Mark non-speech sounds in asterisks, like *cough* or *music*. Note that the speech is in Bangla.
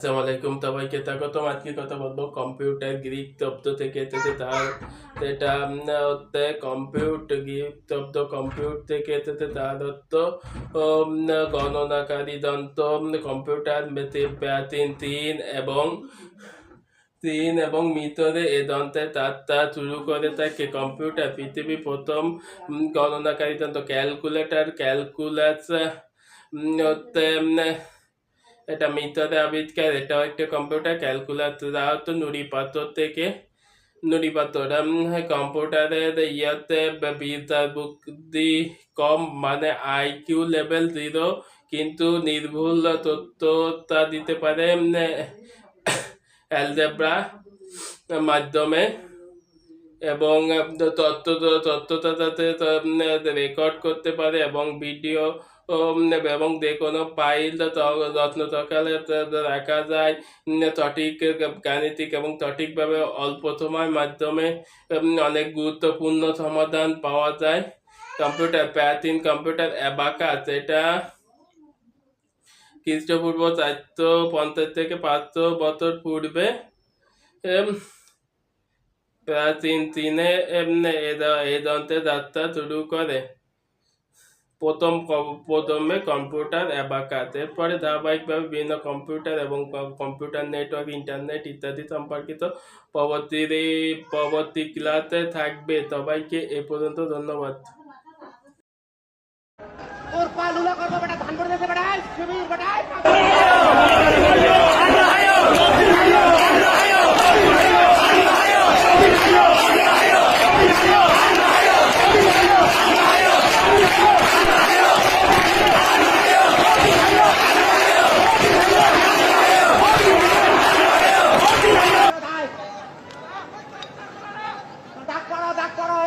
আসসালামু আলাইকুম সবাইকে। স্বাগতম আজকে কথা বলব কম্পিউটার গ্রিক থেকে। এসেছে তার এটা হচ্ছে গ্রিক থেকে এসেছে তার গণনাকারী কম্পিউটার প্রাচীন তিন এবং তিন এবং মিতরে এ যন্ত্রের যাত্রা শুরু করে থাকে। কম্পিউটার পৃথিবীর প্রথম গণনাকারী যন্ত্র। ক্যালকুলেটর ক্যালকুলাস হচ্ছে এটা মিতরে আবিষ্কার এটাও একটা কম্পিউটার ক্যালকুলেটর তো নুড়ি থেকে নুড়ি পাথর কম্পিউটারের ইয়েতে বিচার বুদ্ধি কম মানে আইকিউ লেভেল জিরো কিন্তু নির্ভুল তথ্যতা দিতে পারে অ্যালজেব্রা *coughs* মাধ্যমে। এবং তথ্যটা যাতে রেকর্ড করতে পারে এবং ভিডিও এবং যে কোনো ফাইল যত্ন সকালে রাখা যায়। সঠিক গাণিতিক এবং সঠিকভাবে অল্প সময়ের মাধ্যমে অনেক গুরুত্বপূর্ণ সমাধান পাওয়া যায়। কম্পিউটার, প্রাচীন কম্পিউটার অ্যাবাকাস এটা খ্রিস্টপূর্ব চারশো পঞ্চাশ থেকে পাঁচশো বছর পূর্বে চীনে এম, এ দ- এই যাত্রা শুরু করে। প্রথম প্রথমে কম্পিউটার অ্যাবাকাস এরপরে ধারাবাহিকভাবে বিভিন্ন কম্পিউটার এবং কম্পিউটার নেটওয়ার্ক ইন্টারনেট ইত্যাদি সম্পর্কিত পরবর্তী পরবর্তী ক্লাসে থাকবে। সবাইকে এ পর্যন্ত ধন্যবাদ। তোর পা লুলা করব বেটা ধান করে দেবে বেটা বেটা por